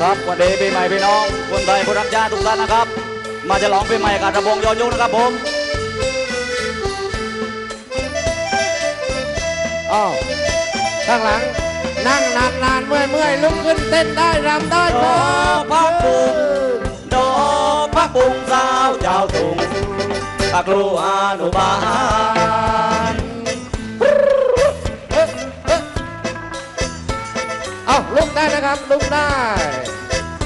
ครับวันดีปีใหม่พี่น้องคนไทยคนรักชาติทุกท่านนะครับ มาฉลองปีใหม่กับระบงยอยุนะครับผมอ้าวข้างหลัง นั่งนานนานๆเมื่อยเมื่อยลุกขึ้นเต้นได้รำได้ดพออกพักบุงดอกพักบุงสาวเจ้าตุงตะกลูอนุบาล เอาลุกได้นะครับ ลุกได้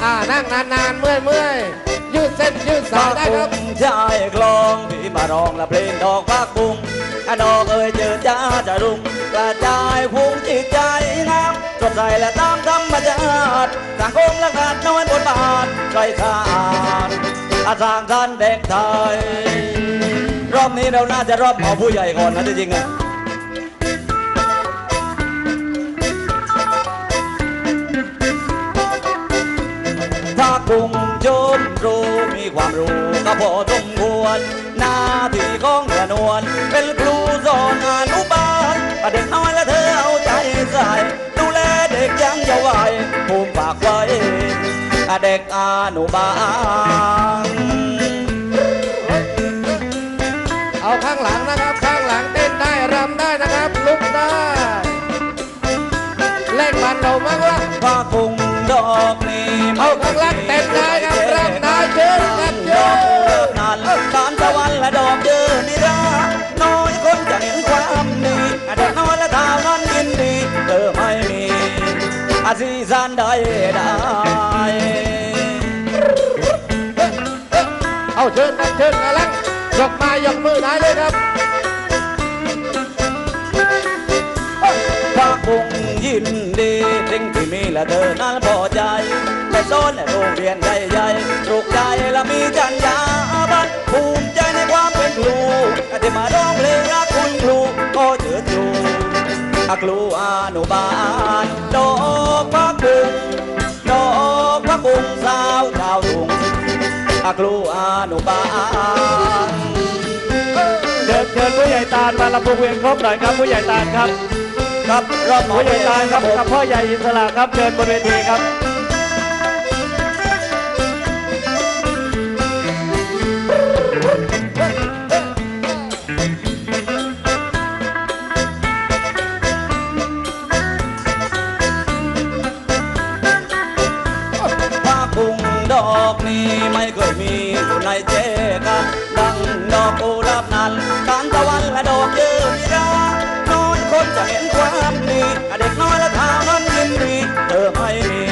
อ่านั่งนานนานๆเมื่อยเมื่อยยืดเส้นยืดสายได้ครับชายกลองพี่มาร้องละเพลงดอกพักบุงอดอกเอ่ยเจอจ้าจะรุ่งกระจายพุ่งจิตใจงามสดใสและตามธรรมชาติสังคมและการน้อยบทบาทไรขาดอาสร้างท่านเด็กไทยรอบนี้เราน่าจะรอบเอาผู้ใหญ่ก่อนนะจริงๆอะ มีความรู้ก็พอสมควรหน้าที่ของกระนวลเป็นครูสอนอนุบาลเด็กน้อยและเธอเอาใจใส่ดูแลเด็กยังเยาว์วัยภูมิฝากไว้เด็กอนุบาลเอาข้างหลังนะ อาซีซานได้ได้เอาเชิญกันเชิญกันลังยกมายกมือได้เลยครับพระคงยินดีสิ่งที่มีและเธอนั้นพอใจแต่ซ้อนโรงเรียนใหญ่ๆถูกใจและมีจัญญาบัตรภูมิใจในความเป็นครูที่มาร้องเพลงรักคุณครูก็เจิด อยู่ครูอนุบาลดอกพระกุงดอกพระกุงสาวชาวทุ่งครูอนุบาลเชิญเชิญผู้ใหญ่ตาลมาลำวงเวียนครบหน่อยครับผู้ใหญ่ตาลครับ ครับรอบหมอผู้ใหญ่ตาลครับผมกับพ่อใหญ่อิสระครับเชิญบนเวทีครับ อกนี้ไม่เคยมีอยู่ในเจกันดังดอกกุหลาบนั้นทางตะวันและดอกเยอมีราน้อยคนจะเห็นความดีเด็กน้อยและเท้านั้นยินดีเธอไม่มี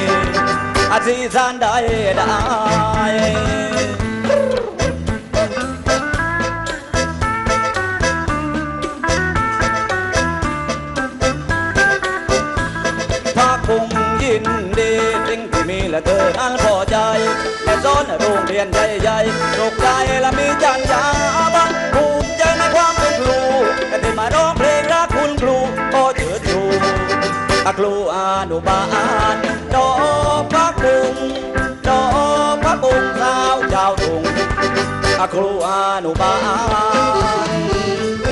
อาซีซานได้ได้ โรงเรียนใหญ่ๆตกใจและมีจัญญาบันภูมิใจในความเป็นครูแต่ที่มาร้องเพลงรักคุณครูก็เจิดชูครูอนุบาลดอกพระกุงดอกพระกุงสาวเจ้าตุงครูอนุบาล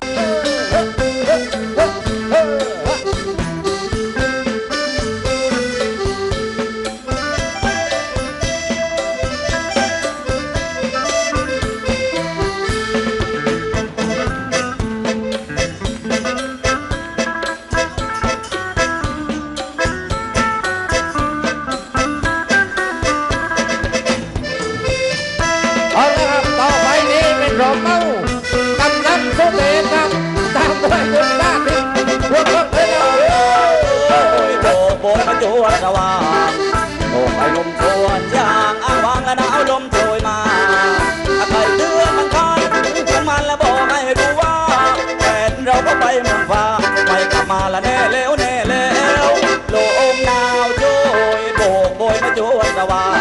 จวดสว่าง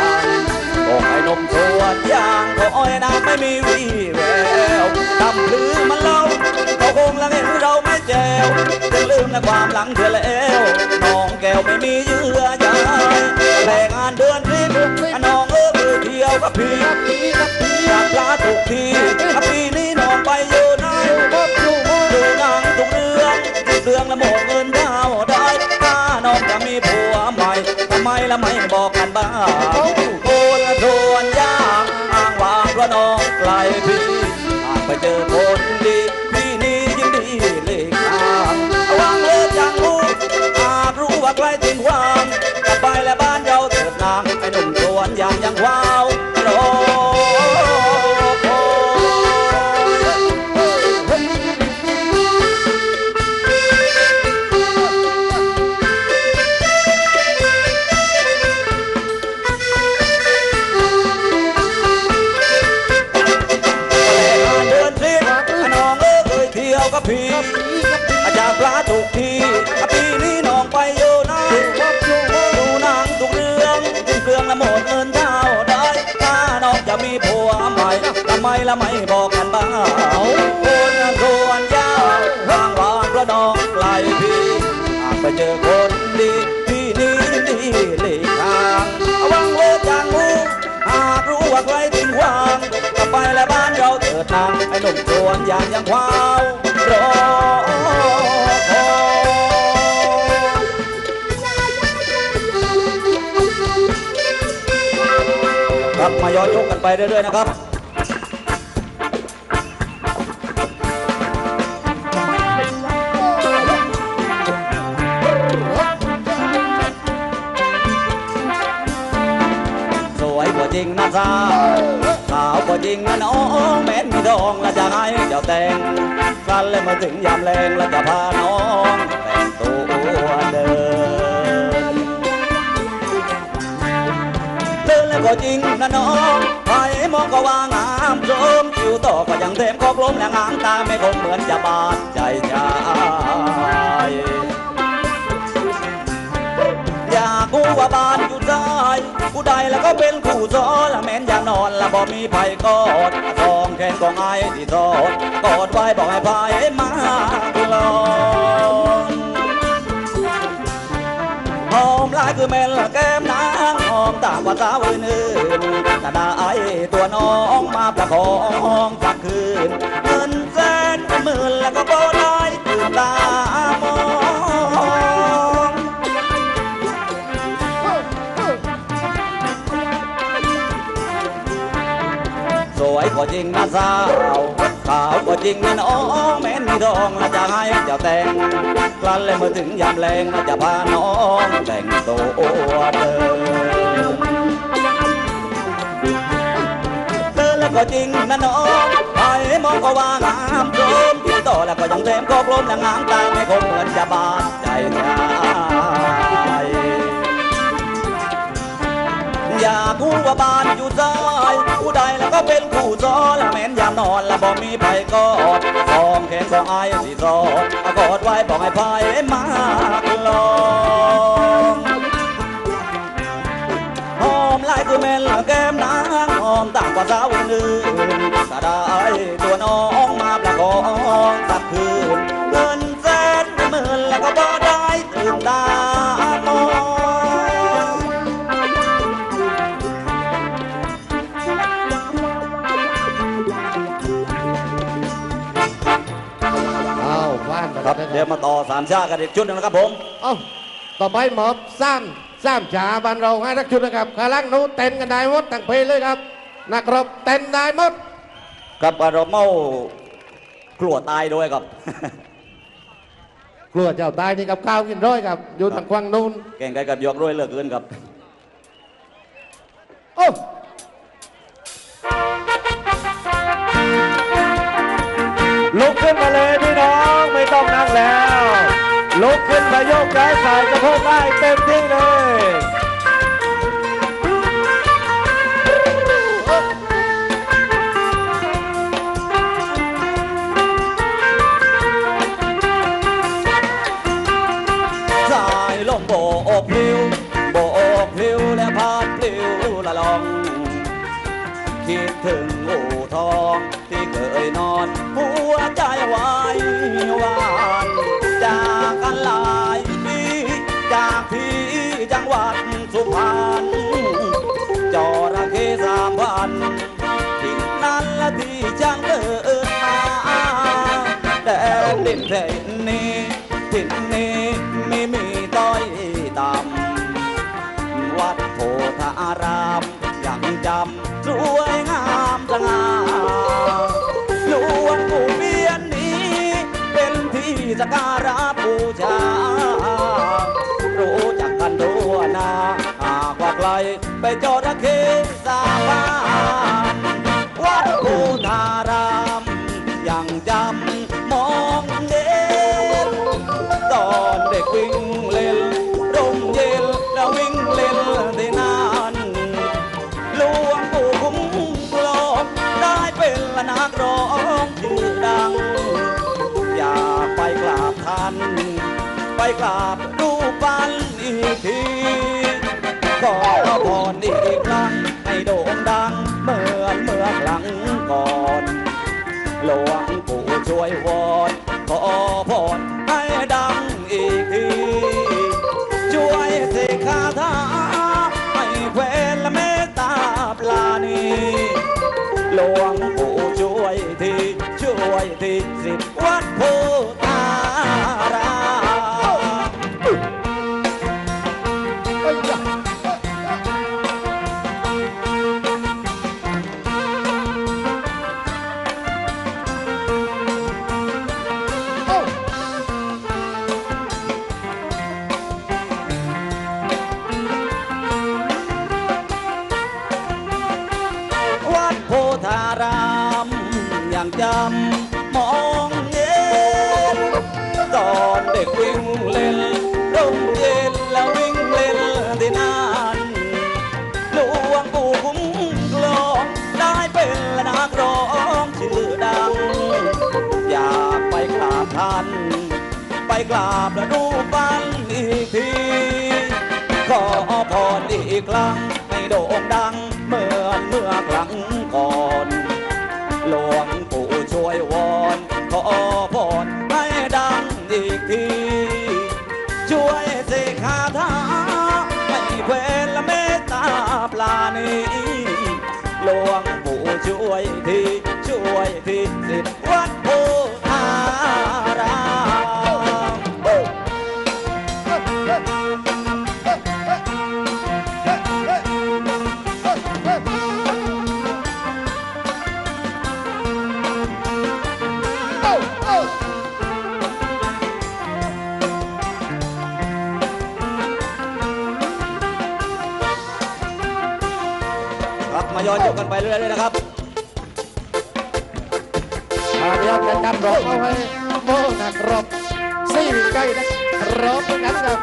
โบกไปลมสวนยางขออ้อยน้ำไม่มีวี่แววทำลือมันเล่าเขาคงละเห็นเราไม่แจวจะลืมในความหลังเธอแล้วน้องแก้วไม่มีเยื่อใยแรงงานเดือนริบน้องเออมือเที่ยวกับพี่ปีกับปีอยากลาถูกทีปีนี้น้องไปอยู่ไหนพบอยู่หมดดูหนังทุกเรื่องเรื่องละหมดเงินเท่าได้ถ้าน้องจะมีผัวใหม่ทำไมละไม่บอก นบ้างคนโดนยากอ้างว่างเพราะน้องไกลพี่หากไปเจอคนดีพี่นี้ยิ่งดีหลีกทาวางเลิกจังหูหากรู้ว่าใกล้ถึงควา ละไม่บอกกันบ้างคนรวนยาวร่างวานระนองไกลพี่หากไปเจอคนดีพี่นี้ยินดีหลีกทางวังเลจางหูหากรู้ว่าใครทิ้งวางกลับไปและบ้านเราเถิดนางไอ้หนุ่มชวนยางยังว้าวรอคอยครับมาย้อนยกกันไปเรื่อยๆนะครับ ริงนะสาวสาวกว่าจริงนะน้องแม้นมีดองและจะให้เจ้าแต่งกันเลยมาถึงยามแรงและจะพาน้องแต่งตัวเดินเดินแล้วก็จริงนะน้องใครมองก็ว่างามโสมคิวต่อก็ยังเต็มก็กลมและงามตาไม่คงเหมือนจะบาดใจชา ยอยากกูว่าบ้านอยู่ซ้ายกูได้แล้วก็เป็นคู่ซ้อนละแม่นอย่านอนละบ่มีไผกอดสองแขนของไอ้ที่ทอดกอดไว้บอกให้ไผมาลองหอมลายคือแม่นละแก้มนางหอมตามภาษาวอื่นๆแต่ได้ตัวน้องมาประคองสักคืนเงินแสนเป็นหมื่นแล้วก็บ่ ว่าจริงนะสาวขาวกว่าจริงนะน้องแม้นมีทองและจะให้เจ้าแต่งครั้นเลยเมื่อถึงยามแรงและจะพาน้องแต่งตัวเดินเดินแล้วก็จริงนะน้องใครมองก็ว่างามโสมที่ต่อแล้วก็ยังเต็มก็กลมและงามตาไม่คงเหมือนจะบาดใจชา กูว่าบ้านอยู่ซ้ายผู้ใดแล้วก็เป็นคู่ซ้อนละแม่นยามนอนละบ่มีไผกอดสองแขนของไอ้ายที่ซอดกอดไว้บอกให้ไผมาลองหอมลายคือแม่นละแก้มนางหอมต่างกว่าสาวอื่นๆถ้าได้ตัวน้องมาประคองสักคืนเงินแสนหมื่นแล้วก็บ่ได้ตื่นตา ครับแล้วเดี๋ยวมาต่อสามชาติกันอีกชุดหนึงนะครับผมเอ้าต่อไปหมอบซ้ำซ้ำฉาบันเราให้ทักชุดนะครับขาลังหนู้เต้นกันได้หมดตั้งเพลงเลยครับ นักรบเต้นได้หมดกับเราเมากลัวตายด้วยครับ กลัวเจ้าตายนี่กับข้าวกินร้อยครับอยู่ทางควังนู้นแก่งไก่กับยอกด้วยเหลือเกินครับโอ้ลุกขึ้นมาเลย ลุกขึ้นมาโยกย้ายสายสะโพกได้เต็มที่เลยุพรรณจอระเข้สามพันทิ้งนั้นละที่จังเดินมาแต่ดินเด่นนี้ทินนี้ไม่มีต้อยต่ำวัดโพธารามยังจำสวยงามสง่าลูกวันกูเบียนนี้เป็นที่สการ จอระเข้สาบานวัดภูทารามยังจำมองเด็นตอนเด็กวิ่งเล่นร่มเย็นแล้ววิ่งเล่นที่นั่นหลวงปู่คุ้มครองได้เป็นนักร้องชื่อดัง อยากไปกราบท่าน ไปกราบ พรอีกครั้งให้โด่งดังเหมือนเมื่อครั้งก่อน หลวงปู่ช่วยวอนขอพรให้ดังอีกทีช่วยเสกคาถาให้แควลเมตตาปลานีหลวงปู่ช่วยทีช่วยทีสิทธิ์วัดโพ จำมองเห็นตอนเด็กวิ่งเล่นร่มเย็นแล้ววิ่งเล่นที่นั่นหลวงปู่คุ้มครองได้เป็นนักร้องชื่อดัง อยากไปกราบท่าน ไปกราบและรูปปั้นอีกทีขอพรอีกครั้งให้โด่งดังเหมือนเมื่อครั้งก่อน อีกที ช่วยเสกคาถาให้แควนและเมตตาปลานีหลวงปู่ช่วยที ช่วยทีสิทธิ์วัดโพ ย้อนยุคกันไปเรื่อยๆนะครับมาเดียวกันกันรบเอาให้โมนักรบสี่ใกล้นะรบเหมือนกันครับ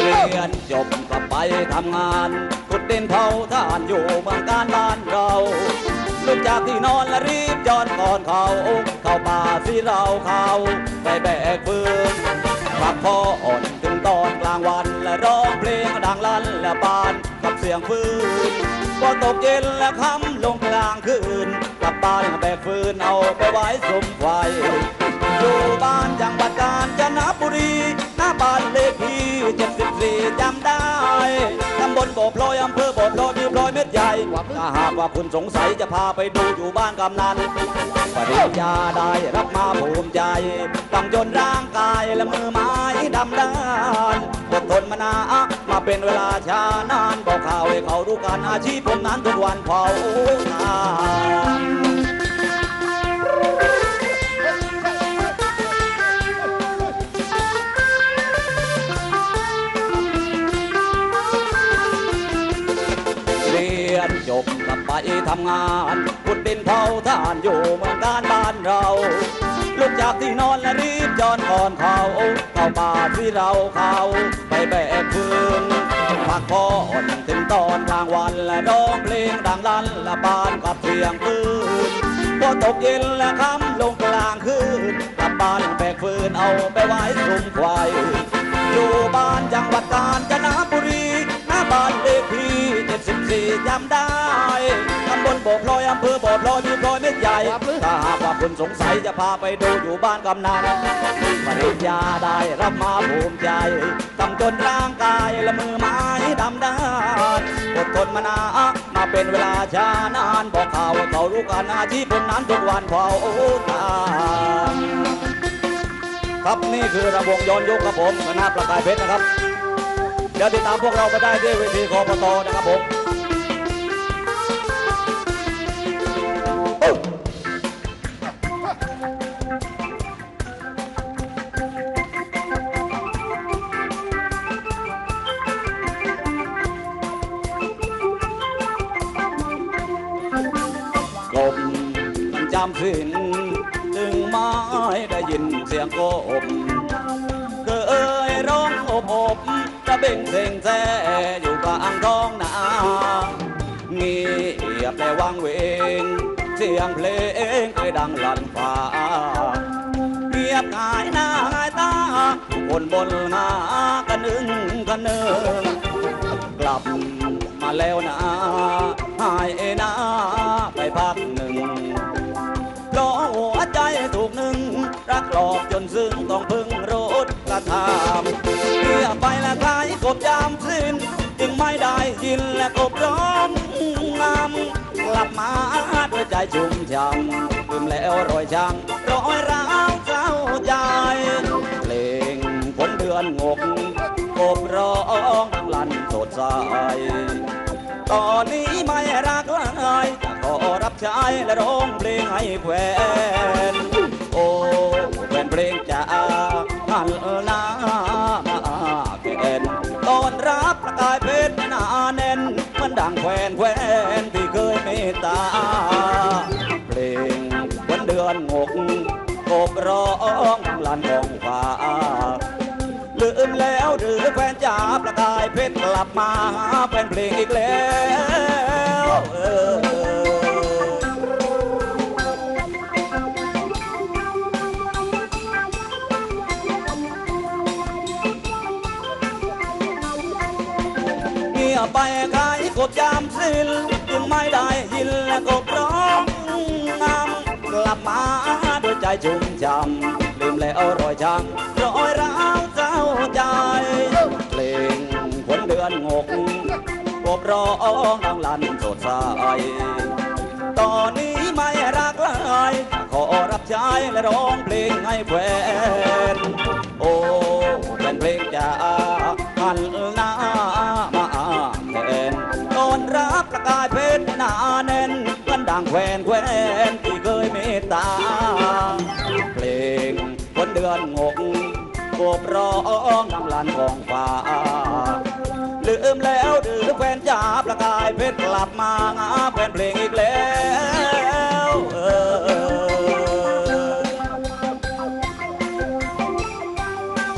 เรียนจบกลับไปทำงานขุดดินเผาท่านอยู่เมืองการบ้านเราลุกจากที่นอนและรีบย้อนก่อนเขาเข้าป่าที่เราเขาไปแบกเฟืน พออ่อนถึงตอนกลางวันและร้องเพลงดังลั่นและบานกับเสียงฟืนพอตกเย็นและค่ำลงกลางคืนกลับบ้านแบกฟืนเอาไปไว้สมไฟอยู่บ้านจังหวัดกาญจนบุรีหน้าบ้านเลขที่74จำได้ตำบลบ่อพลอยอำเภอบ่อพลอยมีพลอยเม็ด ถ้าหากว่าคุณสงสัยจะพาไปดูอยู่บ้านกำนันปริญญาได้รับมาภูมิใจต้องจนร่างกายและมือไม้ดำด้านอดทนมานานมาเป็นเวลาช้านานบอกข่าวให้เขารู้กันอาชีพผมนั้นทุกวันเผาทาน ทำงานขุดดินเผาท่านอยู่เมืองการบ้านเรา ลุกจากที่นอนและรีบย้อนก่อนเขาเข้าป่าที่เราเขาไปแบกฟืนพักผ่อนถึงตอนกลางวันและร้องเพลงดังลั่นและบานกับเสียงปืนพอตกเย็นและค่ำลงกลางคืนกลับบ้านแบกฟืนเอาไปไว้สุมควายอยู่บ้านจังหวัดกาญจนบุรีหน้าบ้านเลขที่ 74จำได้ตำบลบ่อพลอยอำเภอโบ่อพลอยมีพลอยเม็ดใหญ่ถ้าหากว่าคุณสงสัยจะพาไปดูอยู่บ้านกำนันปริญญาได้รับมาภูมิใจต้องจนร่างกายและมือไม้ดำด้านอดทนมานามาเป็นเวลาช้านานบอกข่าวเขารู้กันอาชีพคนนั้นทุกวันเผาทาครับนี่คือระวงย้อนยุคครับผมคณะประกายเพชรนะครับ เดี๋ยวติดตามพวกเราไปได้ที่เวทีกอปตนะครับผมกลมมันจำสินถึงไม้ได้ยินเสียงโกบเคยร้องอบอบ เบ่งเซ็งแซ่อยู่กลางท้องนาเงียบแต่วังเวง เสียงเพลงเคยดังลั่นฟ้าเงียบหายหน้าหายตาคนบนหากันนึงกันเนึงกลับมาแล้วนะหายหน้าไปพักหนึ่งเพราะหัวใจถูกหนึ่ง รักหลอกจนซึ่งต้องพึ่งรถกระทำ ยามสิ้นจึงไม่ได้ยินและกบร้องงำกลับมาด้วยใจชุ่มช่ำลืมแล้วรอยช้ำรอยร้าวเศร้าใจเพลงฝนเดือนงกกบร้องดังลั่นสดใสตอนนี้ไม่รักเลยขอรับใช้และร้องเพลงให้แควนโอ้แฟนเพลงจะหันหน้าายเพชรหนาแน่น มันดังแควนแควนที่เคยเมตตา เพลงวันเดือนหกกบร้องลันกองฟ้าลืมแล้วหรือแฟนจ๋าประกายเพชรกลับมาเป็นเพลงอีกแล้วเออ ยามสิ้นจึงไม่ได้ยินและกบร้องงำกลับมาด้วยใจชุ่มช่ำลืมแล้วรอยช้ำรอยร้าวเจ้าใจเพลงคนเดือนงกกบร้องดังลั่นสดใสตอนนี้ไม่รักเลยขอรับใช้และร้องเพลงให้แฟนโอ้เป็นเพลงจะหันหน้า กันดังแควนแควนที่เคยเมตตา เพลงคนเดือนงกกบร้องดังลั่นของฟ้า ลืมแล้วหรือแฟนจ๋าประกายเพชรกลับมาหาแฟนเพลงอีกแล้วเออ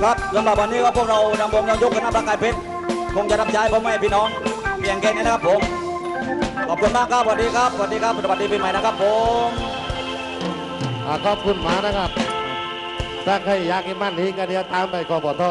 ครับสำหรับวันนี้ก็พวกเรานำวงนำยกคณะประกายเพชรคงจะรับใช้พ่อแม่พี่น้องเพียงแค่นี้นะครับผม ขอบคุณมากครับสวัสดีครับสวัสดีครับสวัสดีปีใหม่นะครับผมขอบคุณหมานะครับถ้าใครอยากกินมันนี้ก็เดี๋ยวตามไปกบท